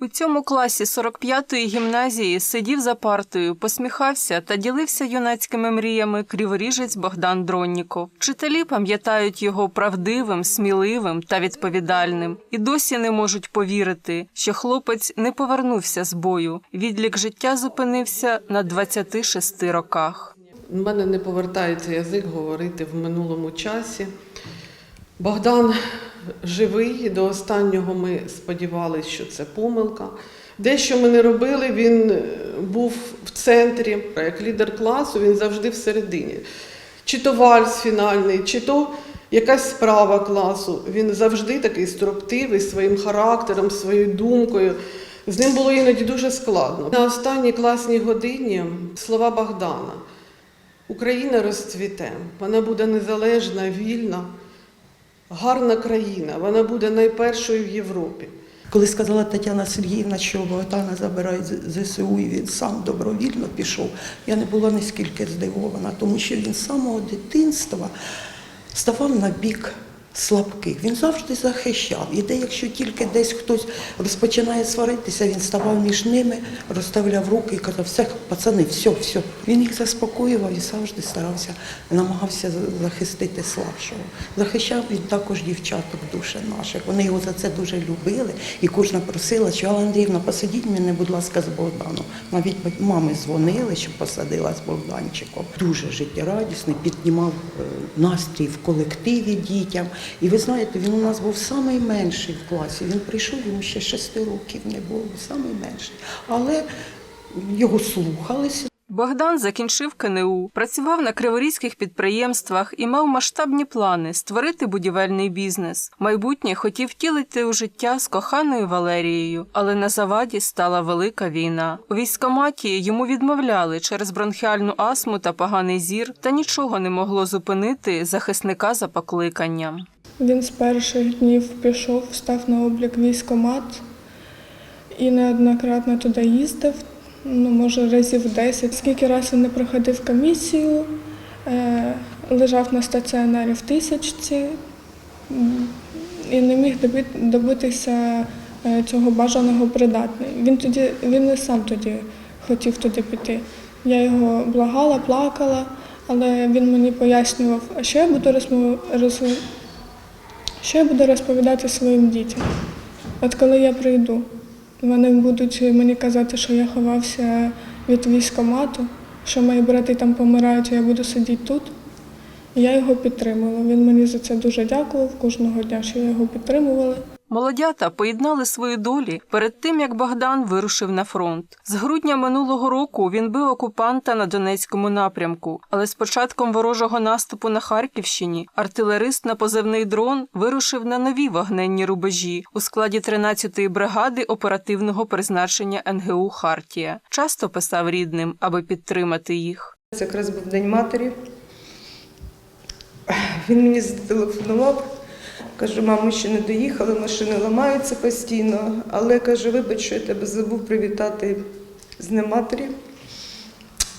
У цьому класі 45-ї гімназії сидів за партою, посміхався та ділився юнацькими мріями криворіжець Богдан Дронніков. Вчителі пам'ятають його правдивим, сміливим та відповідальним і досі не можуть повірити, що хлопець не повернувся з бою. Відлік життя зупинився на 26 роках. У мене не повертається язик говорити в минулому часі. Богдан живий, до останнього ми сподівалися, що це помилка. Дещо ми не робили, він е, був в центрі, як лідер класу, він завжди всередині. Чи то вальс фінальний, чи то якась справа класу. Він завжди такий строптивий своїм характером, своєю думкою. З ним було іноді дуже складно. На останній класній годині слова Богдана. Україна розцвіте, вона буде незалежна, вільна, гарна країна, вона буде найпершою в Європі. Коли сказала Тетяна Сергіївна, що Богдана забирають ЗСУ, і він сам добровільно пішов, я не була наскільки здивована, тому що він з самого дитинства ставав на бік слабких. Він завжди захищав. І де, якщо тільки десь хтось розпочинає сваритися, він ставав між ними, розставляв руки і казав, все, пацани, все, все. Він їх заспокоював і завжди старався, намагався захистити слабшого. Захищав він також дівчаток душі наших. Вони його за це дуже любили. І кожна просила, що Андріївна, посадіть мене, будь ласка, з Богданом. Навіть мами дзвонили, щоб посадила з Богданчиком. Дуже життєрадісний, піднімав е, настрій в колективі дітям. І ви знаєте, він у нас був найменший в класі. Він прийшов, йому ще шести років не було, найменший. Але його слухалися. Богдан закінчив КНУ, працював на криворізьких підприємствах і мав масштабні плани створити будівельний бізнес. Майбутнє хотів втілити у життя з коханою Валерією, але на заваді стала велика війна. У військкоматі йому відмовляли через бронхіальну астму та поганий зір, та нічого не могло зупинити захисника за покликанням. Він з перших днів пішов, став на облік військомат і неоднократно туди їздив, ну, може, разів 10. Скільки разів він не проходив комісію, е, лежав на стаціонарі в тисячці і не міг добитися е, цього бажаного придатний. Він тоді він не сам тоді хотів туди піти. Я його благала, плакала, але він мені пояснював, а що я буду розмов... що я буду розповідати своїм дітям. От коли я прийду, вони будуть мені казати, що я ховався від військомату, що мої брати там помирають, а я буду сидіти тут. Я його підтримувала. Він мені за це дуже дякував кожного дня, що я його підтримувала. Молодята поєднали свої долі перед тим, як Богдан вирушив на фронт. З грудня минулого року він бив окупанта на Донецькому напрямку, але з початком ворожого наступу на Харківщині артилерист на позивний дрон вирушив на нові вогненні рубежі у складі 13-ї бригади оперативного призначення НГУ Хартія. Часто писав рідним, аби підтримати їх. Це якраз був День матері. Він мені зателефонував, каже, мам, ще не доїхали, машини ламаються постійно, але каже, вибач, що я тебе забув привітати з Днем матері.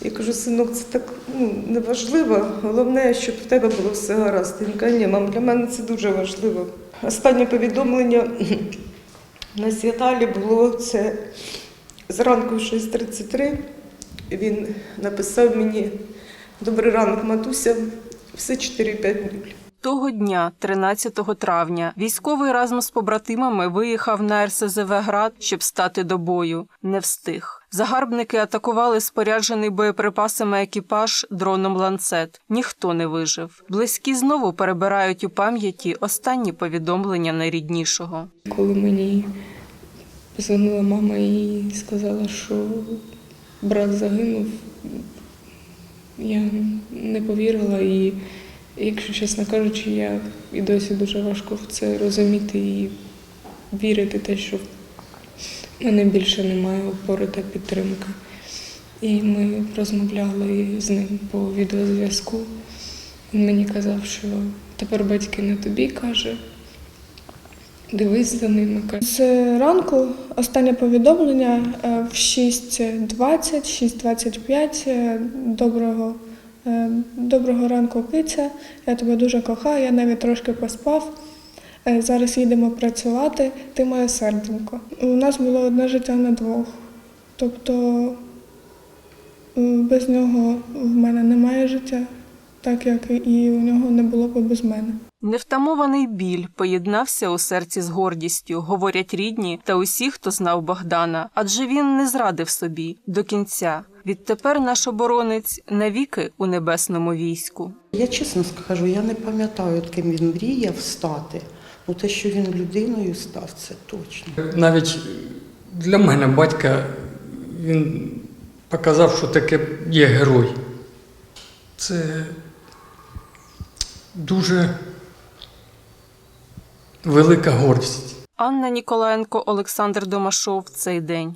Я кажу, синок, це так ну, неважливо. Головне, щоб в тебе було все гаразд. Він каже, ні, мам, для мене це дуже важливо. Останнє повідомлення на святалі було це зранку в 6.33. Він написав мені Добрий ранок, матуся, все 4-5-0. Того дня, 13 травня, військовий разом з побратимами виїхав на РСЗВ Град, щоб стати до бою. Не встиг. Загарбники атакували споряджений боєприпасами екіпаж дроном ланцет. Ніхто не вижив. Близькі знову перебирають у пам'яті останні повідомлення найріднішого. Коли мені позвонила мама і сказала, що брат загинув, я не повірила і, якщо чесно кажучи, я і досі дуже важко в це розуміти і вірити те, що в мене більше немає опори та підтримки. І ми розмовляли з ним по відеозв'язку. Він мені казав, що тепер батьки не тобі каже. Дивись за ними. З ранку останнє повідомлення е, в 6.20, 6.25. Е, Доброго, доброго ранку, киця. Я тебе дуже кохаю, я навіть трошки поспав. Е, Зараз їдемо працювати, ти моє серденько. У нас було одне життя на двох. Тобто без нього в мене немає життя, так як і у нього не було б без мене. Невтамований біль поєднався у серці з гордістю, говорять рідні та усі, хто знав Богдана, адже він не зрадив собі до кінця. Відтепер наш оборонець навіки у небесному війську. Я чесно скажу, я не пам'ятаю, ким він мріяв стати. Ну, те, що він людиною став, це точно. Навіть для мене батька він показав, що таке є герой. Це дуже велика гордість. Анна Ніколаєнко, Олександр Домашов. Цей день.